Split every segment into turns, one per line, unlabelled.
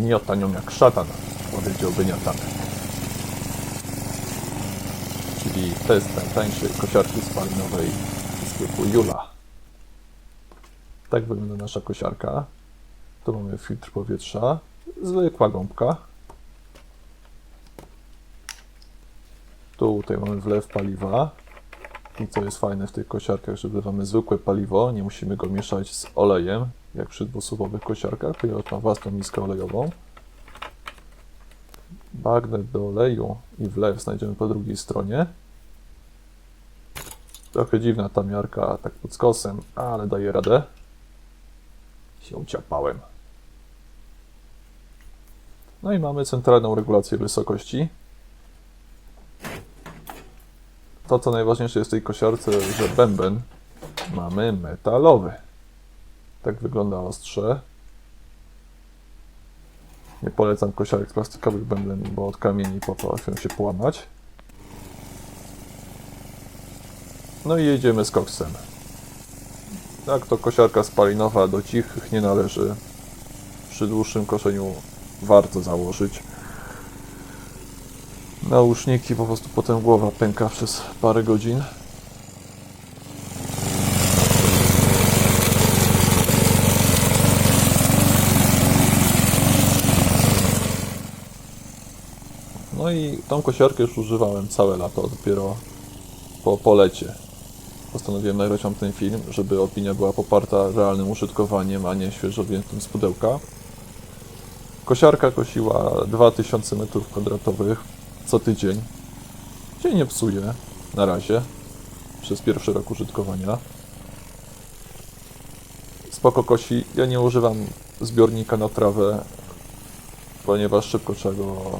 Miotanią jak szatan, powiedziałby Niotan. Czyli test najtańszej kosiarki spalinowej typu Jula. Tak wygląda nasza kosiarka. Tu mamy filtr powietrza, zwykła gąbka. Tutaj mamy wlew paliwa. I co jest fajne w tych kosiarkach, że wlewamy zwykłe paliwo, nie musimy go mieszać z olejem, jak przy dwusuwowych kosiarkach. Pilot ma własną miskę olejową. Bagnet do oleju i wlew znajdziemy po drugiej stronie. Trochę dziwna ta miarka, tak pod skosem, ale daje radę. Się uciapałem. No i mamy centralną regulację wysokości. To, co najważniejsze jest w tej kosiarce, że bęben mamy metalowy. Tak wygląda ostrze. Nie polecam kosiarek z plastikowych bębnami, bo od kamieni potrafią się połamać. No i jedziemy z koksem. Tak, to kosiarka spalinowa do cichych nie należy. Przy dłuższym koszeniu warto założyć. Nauszniki, po prostu potem głowa pęka przez parę godzin. No i tą kosiarkę już używałem całe lato, dopiero po polecie. Postanowiłem nagrać wam ten film, żeby opinia była poparta realnym użytkowaniem, a nie świeżo wyjętym z pudełka. Kosiarka kosiła 2000 m2 co tydzień. Się nie psuje na razie przez pierwszy rok użytkowania. Spoko kosi. Ja nie używam zbiornika na trawę, ponieważ szybko trzeba go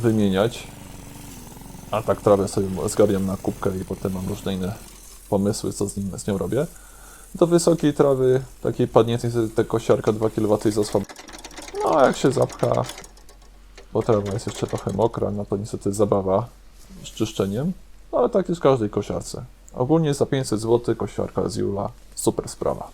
wymieniać. A tak trawę sobie zgarniam na kubkę i potem mam różne inne pomysły, co z, nim, z nią robię. Do wysokiej trawy, takiej padniętej, ta kosiarka 2 kW za słabo. No a jak się zapcha, bo trawa jest jeszcze trochę mokra, no to niestety zabawa z czyszczeniem. No ale tak jest w każdej kosiarce. Ogólnie za 500 zł kosiarka z Jula, super sprawa.